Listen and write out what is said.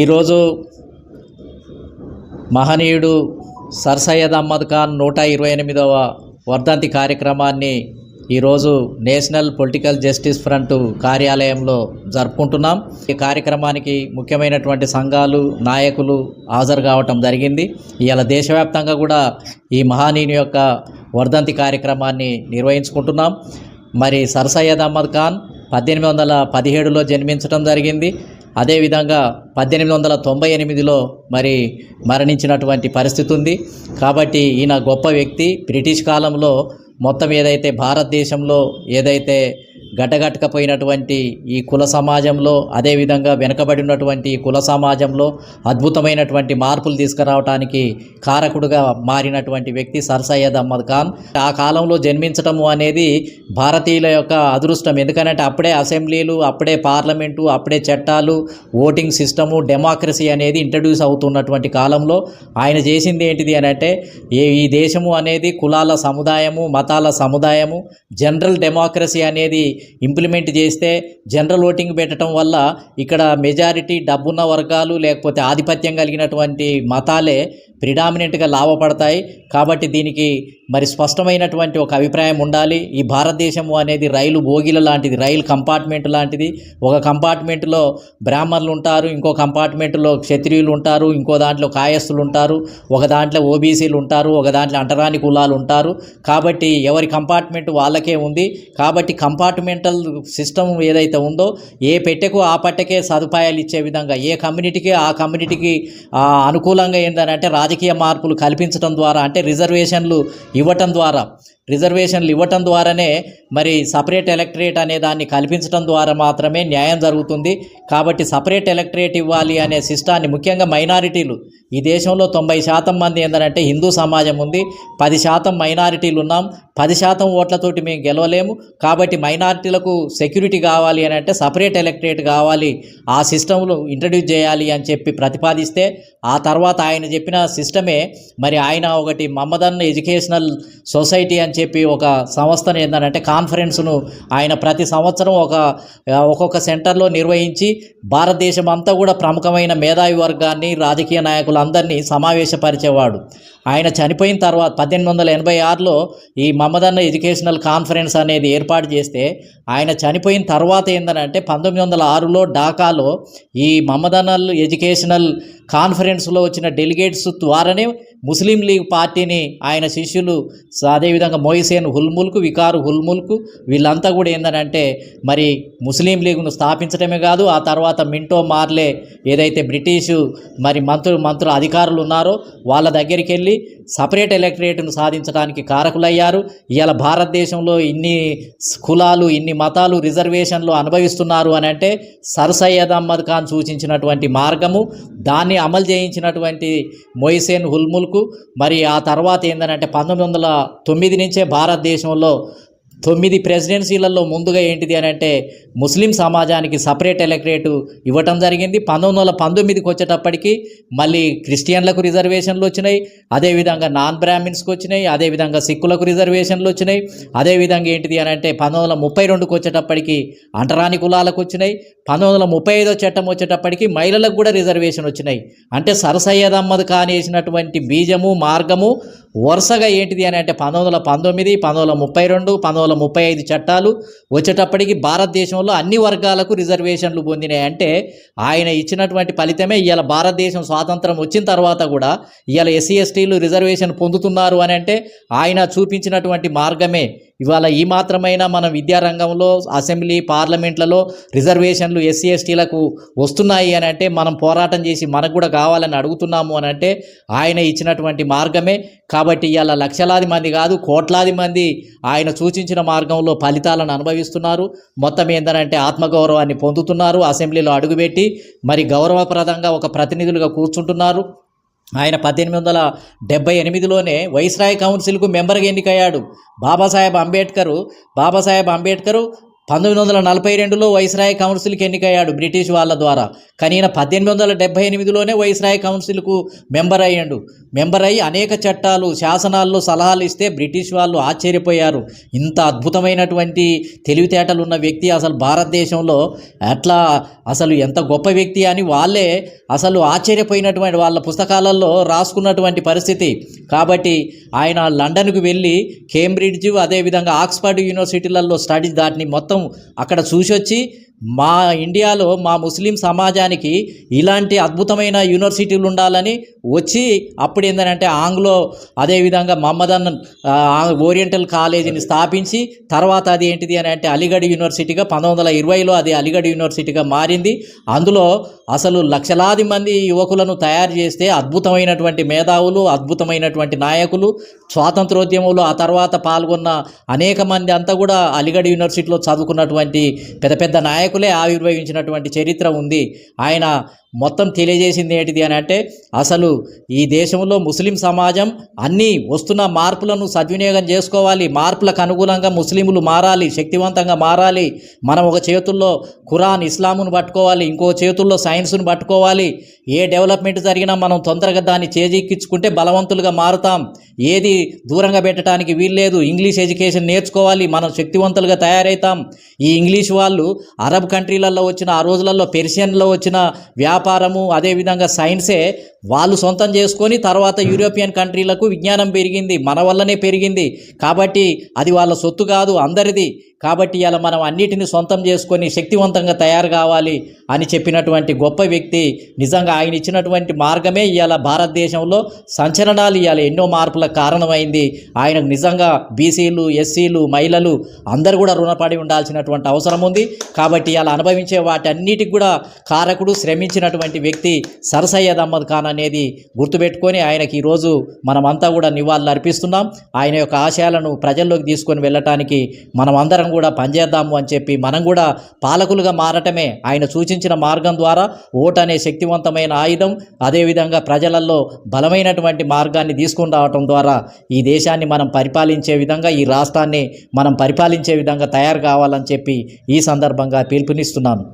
ఈరోజు మహనీయుడు సర్ సయ్యద్ అహ్మద్ ఖాన్ నూట ఇరవై ఎనిమిదవ వర్ధంతి కార్యక్రమాన్ని ఈరోజు నేషనల్ పొలిటికల్ జస్టిస్ ఫ్రంట్ కార్యాలయంలో జరుపుకుంటున్నాం. ఈ కార్యక్రమానికి ముఖ్యమైనటువంటి సంఘాలు నాయకులు హాజరు కావటం జరిగింది. ఇవాళ దేశవ్యాప్తంగా కూడా ఈ మహానీయుని యొక్క వర్ధంతి కార్యక్రమాన్ని నిర్వహించుకుంటున్నాం. మరి సర్ సయ్యద్ అహ్మద్ ఖాన్ పద్దెనిమిది వందల పదిహేడులో జన్మించడం జరిగింది. అదేవిధంగా పద్దెనిమిది వందల తొంభై ఎనిమిదిలో మరి మరణించినటువంటి పరిస్థితి ఉంది. కాబట్టి ఈయన గొప్ప వ్యక్తి. బ్రిటిష్ కాలంలో మొత్తం ఏదైతే భారతదేశంలో ఏదైతే గటగటకపోయినటువంటి ఈ కుల సమాజంలో అదేవిధంగా వెనకబడినటువంటి ఈ కుల సమాజంలో అద్భుతమైనటువంటి మార్పులు తీసుకురావడానికి కారకుడుగా మారినటువంటి వ్యక్తి సర్ సయ్యద్ అహ్మద్ ఖాన్. ఆ కాలంలో జన్మించటము అనేది భారతీయుల యొక్క అదృష్టం. ఎందుకంటే అప్పుడే అసెంబ్లీలు అప్పుడే పార్లమెంటు అప్పుడే చట్టాలు ఓటింగ్ సిస్టము డెమోక్రసీ అనేది ఇంట్రడ్యూస్ అవుతున్నటువంటి కాలంలో ఆయన చేసింది ఏంటిది అని అంటే ఏ ఈ దేశము అనేది కులాల సముదాయము మతాల సముదాయము జనరల్ డెమోక్రసీ అనేది ఇంప్లిమెంట్ చేస్తే జనరల్ ఓటింగ్ పెట్టడం వల్ల ఇక్కడ మెజారిటీ డబ్బున్న వర్గాలు లేకపోతే ఆధిపత్యం కలిగినటువంటి మతాలే ప్రిడామినెంట్గా లాభపడతాయి. కాబట్టి దీనికి మరి స్పష్టమైనటువంటి ఒక అభిప్రాయం ఉండాలి. ఈ భారతదేశము అనేది రైలు బోగిల లాంటిది రైలు కంపార్ట్మెంట్ లాంటిది. ఒక కంపార్ట్మెంట్లో బ్రాహ్మణులు ఉంటారు ఇంకో కంపార్ట్మెంట్లో క్షత్రియులు ఉంటారు ఇంకో దాంట్లో కాయస్థులు ఉంటారు ఒక దాంట్లో ఓబీసీలు ఉంటారు ఒక దాంట్లో అంటరాని కులాలు ఉంటారు. కాబట్టి ఎవరి కంపార్ట్మెంట్ వాళ్ళకే ఉంది. కాబట్టి కంపార్ట్మెంటల్ సిస్టమ్ ఏదైతే ఉందో ఏ పెట్టెకు ఆ పట్టెకే సదుపాయాలు ఇచ్చే విధంగా ఏ కమ్యూనిటీకి ఆ కమ్యూనిటీకి అనుకూలంగా ఏంటంటే రాజకీయ మార్పులు కల్పించడం ద్వారా అంటే రిజర్వేషన్లు ఇవ్వటం ద్వారా రిజర్వేషన్లు ఇవ్వటం ద్వారానే మరి సపరేట్ ఎలక్టరేట్ అనే దాన్ని కల్పించడం ద్వారా మాత్రమే న్యాయం జరుగుతుంది. కాబట్టి సపరేట్ ఎలక్టరేట్ ఇవ్వాలి అనే సిస్టాన్ని ముఖ్యంగా మైనారిటీలు ఈ దేశంలో తొంభై శాతం మంది ఏంటంటే హిందూ సమాజం ఉంది. పది శాతం మైనారిటీలు ఉన్నాం. పది శాతం ఓట్లతోటి మేము గెలవలేము. కాబట్టి మైనారిటీలకు సెక్యూరిటీ కావాలి అని అంటే సపరేట్ ఎలక్టరేట్ కావాలి. ఆ సిస్టంలో ఇంట్రడ్యూస్ చేయాలి అని చెప్పి ప్రతిపాదిస్తే ఆ తర్వాత ఆయన చెప్పిన సిస్టమే మరి ఆయన ఒకటి మమ్మదన్ ఎడ్యుకేషనల్ సొసైటీ అని చెప్పి ఒక సంస్థను ఏంటంటే కాన్ఫరెన్స్ను ఆయన ప్రతి సంవత్సరం ఒక ఒక్కొక్క సెంటర్లో నిర్వహించి భారతదేశం అంతా కూడా ప్రముఖమైన మేధావి వర్గాన్ని రాజకీయ నాయకులందరినీ సమావేశపరిచేవాడు. ఆయన చనిపోయిన తర్వాత పద్దెనిమిది వందల ఎనభై ఆరులో ఈ మమదన్న ఎడ్యుకేషనల్ కాన్ఫరెన్స్ అనేది ఏర్పాటు చేస్తే ఆయన చనిపోయిన తర్వాత ఏంటంటే పంతొమ్మిది వందల ఆరులో ఢాకాలో ఈ మమ్మదన్నల్ ఎడ్యుకేషనల్ కాన్ఫరెన్స్లో వచ్చిన డెలిగేట్స్ ద్వారానే ముస్లిం లీగ్ పార్టీని ఆయన శిష్యులు అదేవిధంగా మొయిసేన్ హుల్ముల్కు వికారు హుల్ముల్కు వీళ్ళంతా కూడా ఏంటంటే మరి ముస్లిం లీగ్ను స్థాపించడమే కాదు ఆ తర్వాత మింటో మార్లే ఏదైతే బ్రిటిషు మరి మంత్రులు మంత్రులు అధికారులు ఉన్నారో వాళ్ళ దగ్గరికి వెళ్ళి సపరేట్ ఎలక్టరేట్ను సాధించడానికి కారకులయ్యారు. ఇవాళ భారతదేశంలో ఇన్ని స్- కులాలు ఇన్ని మతాలు రిజర్వేషన్లు అనుభవిస్తున్నారు అని అంటే సర్ సయ్యద్ అహ్మద్ ఖాన్ సూచించినటువంటి మార్గము దాన్ని అమలు చేయించినటువంటి మొయిసేన్ హుల్ముల్కు మరి ఆ తర్వాత ఏంటంటే పంతొమ్మిది వందల తొమ్మిది నుంచే భారతదేశంలో తొమ్మిది ప్రెసిడెన్సీలలో ముందుగా ఏంటిది అని అంటే ముస్లిం సమాజానికి సపరేట్ ఎలక్టరేటు ఇవ్వటం జరిగింది. పంతొమ్మిది వందల పంతొమ్మిదికి వచ్చేటప్పటికి మళ్ళీ క్రిస్టియన్లకు రిజర్వేషన్లు వచ్చినాయి. అదేవిధంగా నాన్ బ్రాహ్మిన్స్కి వచ్చినాయి. అదేవిధంగా సిక్కులకు రిజర్వేషన్లు వచ్చినాయి. అదేవిధంగా ఏంటిది అని అంటే పంతొమ్మిది వందల ముప్పై రెండుకి వచ్చేటప్పటికి అంటరాని కులాలకు వచ్చినాయి. పంతొమ్మిది వందల ముప్పై ఐదో చట్టం వచ్చేటప్పటికి మహిళలకు కూడా రిజర్వేషన్ వచ్చినాయి. అంటే సర్ సయ్యద్ అహ్మద్ ఖాన్ వేసినటువంటి బీజము మార్గము వరుసగా ఏంటిది అని అంటే పంతొమ్మిది వందల పంతొమ్మిది పంతొమ్మిది వందల ముప్పై రెండు పంతొమ్మిది వందల ముప్పై ఐదు చట్టాలు వచ్చేటప్పటికి భారతదేశంలో అన్ని వర్గాలకు రిజర్వేషన్లు పొందినాయి. అంటే ఆయన ఇచ్చినటువంటి ఫలితమే ఇవాళ భారతదేశం స్వాతంత్రం వచ్చిన తర్వాత కూడా ఇవాళ ఎస్సీ ఎస్టీలు రిజర్వేషన్ పొందుతున్నారు అని అంటే ఆయన చూపించినటువంటి మార్గమే ఇవాళ ఈ మాత్రమైనా మనం విద్యారంగంలో అసెంబ్లీ పార్లమెంట్లలో రిజర్వేషన్లు ఎస్సీ ఎస్టీలకు వస్తున్నాయి అని అంటే మనం పోరాటం చేసి మనకు కూడా కావాలని అడుగుతున్నాము అని అంటే ఆయన ఇచ్చినటువంటి మార్గమే. కాబట్టి ఇవాళ లక్షలాది మంది కాదు కోట్లాది మంది ఆయన సూచించిన మార్గంలో ఫలితాలను అనుభవిస్తున్నారు. మొత్తం ఏంటంటే ఆత్మగౌరవాన్ని పొందుతున్నారు అసెంబ్లీలో అడుగుపెట్టి మరి గౌరవప్రదంగా ఒక ప్రతినిధులుగా కూర్చుంటున్నారు. ఆయన పద్దెనిమిది వందల డెబ్బై ఎనిమిదిలోనే వైస్రాయ్ కౌన్సిల్కు మెంబర్గా ఎన్నికయ్యాడు. బాబాసాహెబ్ అంబేద్కరు బాబాసాహెబ్ అంబేద్కరు పంతొమ్మిది వందల నలభై రెండులో వైస్రాయ్ కౌన్సిల్కి ఎన్నికయ్యాడు బ్రిటిష్ వాళ్ళ ద్వారా. కానీ ఈయన పద్దెనిమిది వందల డెబ్బై ఎనిమిదిలోనే వైస్రాయ్ కౌన్సిల్కు మెంబర్ అయ్యాడు. మెంబర్ అయ్యి అనేక చట్టాలు శాసనాల్లో సలహాలు ఇస్తే బ్రిటిష్ వాళ్ళు ఆశ్చర్యపోయారు. ఇంత అద్భుతమైనటువంటి తెలివితేటలు ఉన్న వ్యక్తి అసలు భారతదేశంలో అట్లా అసలు ఎంత గొప్ప వ్యక్తి అని వాళ్ళే అసలు ఆశ్చర్యపోయినటువంటి వాళ్ళ పుస్తకాలలో రాసుకున్నటువంటి పరిస్థితి. కాబట్టి ఆయన లండన్కు వెళ్ళి కేంబ్రిడ్జ్ అదేవిధంగా ఆక్స్ఫర్డ్ యూనివర్సిటీలలో స్టడీస్ దాటిని మొత్తం అక్కడ చూసొచ్చి మా ఇండియాలో మా ముస్లిం సమాజానికి ఇలాంటి అద్భుతమైన యూనివర్సిటీలు ఉండాలని వచ్చి అప్పుడు ఏంటంటే ఆంగ్లో అదేవిధంగా మహమ్మదన్ ఓరియంటల్ కాలేజీని స్థాపించి తర్వాత అది ఏంటిది అని అంటే అలీగఢ్ యూనివర్సిటీగా పంతొమ్మిది వందల ఇరవైలో అది అలీగఢ్ యూనివర్సిటీగా మారింది. అందులో అసలు లక్షలాది మంది యువకులను తయారు చేస్తే అద్భుతమైనటువంటి మేధావులు అద్భుతమైనటువంటి నాయకులు స్వాతంత్రోద్యమంలో ఆ తర్వాత పాల్గొన్న అనేక మంది అంతా కూడా అలీగఢ్ యూనివర్సిటీలో చదువుకున్నటువంటి పెద్ద పెద్ద నాయకులు ఆవిర్భవించినటువంటి చరిత్ర ఉంది. ఆయన మొత్తం తెలియజేసింది ఏంటిది అని అంటే అసలు ఈ దేశంలో ముస్లిం సమాజం అన్నీ వస్తున్న మార్పులను సద్వినియోగం చేసుకోవాలి. మార్పులకు అనుగుణంగా ముస్లింలు మారాలి శక్తివంతంగా మారాలి. మనం ఒక చేతుల్లో ఖురాన్ ఇస్లామును పట్టుకోవాలి ఇంకో చేతుల్లో సైన్స్ను పట్టుకోవాలి. ఏ డెవలప్మెంట్ జరిగినా మనం తొందరగా దాన్ని చేజిక్కించుకుంటే బలవంతులుగా మారుతాం. ఏది దూరంగా పెట్టడానికి వీల్లేదు. ఇంగ్లీష్ ఎడ్యుకేషన్ నేర్చుకోవాలి. మనం శక్తివంతులుగా తయారవుతాం ఈ ఇంగ్లీష్ వాళ్ళు అరబ్ కంట్రీలలో వచ్చిన ఆ రోజులలో పెర్షియన్లో వచ్చిన వ్యాపారము అదేవిధంగా సైన్సే వాళ్ళు సొంతం చేసుకొని తర్వాత యూరోపియన్ కంట్రీలకు విజ్ఞానం పెరిగింది. మన వల్లనే పెరిగింది. కాబట్టి అది వాళ్ళ సొత్తు కాదు అందరిది. కాబట్టి ఇలా మనం అన్నిటిని సొంతం చేసుకొని శక్తివంతంగా తయారు కావాలి అని చెప్పినటువంటి గొప్ప వ్యక్తి నిజంగా ఆయన ఇచ్చినటువంటి మార్గమే ఇవాళ భారతదేశంలో సంచలనాలు ఇవాళ ఎన్నో మార్పులకు కారణమైంది. ఆయనకు నిజంగా బీసీలు ఎస్సీలు మహిళలు అందరూ కూడా రుణపడి ఉండాల్సినటువంటి అవసరం ఉంది. కాబట్టి ఇలా అనుభవించే వాటన్నిటికి కూడా కారకుడు శ్రమించినటువంటి వ్యక్తి సరసయ్యద్ అహ్మద్ ఖాన్ అనేది గుర్తుపెట్టుకొని ఆయనకి ఈరోజు మనమంతా కూడా నివాళులు అర్పిస్తున్నాం ఆయన యొక్క ఆశయాలను ప్రజల్లోకి తీసుకొని వెళ్ళటానికి మనం అందరం కూడా పనిచేద్దాము అని చెప్పి మనం కూడా పాలకులుగా మారటమే. ఆయన సూచించిన మార్గం ద్వారా ఓటు అనే శక్తివంతమైన ఆయుధం అదేవిధంగా ప్రజలలో బలమైనటువంటి మార్గాన్ని తీసుకుని రావటం ద్వారా ఈ దేశాన్ని మనం పరిపాలించే విధంగా ఈ రాష్ట్రాన్ని మనం పరిపాలించే విధంగా తయారు కావాలని చెప్పి ఈ సందర్భంగా పిలుపునిస్తున్నాను.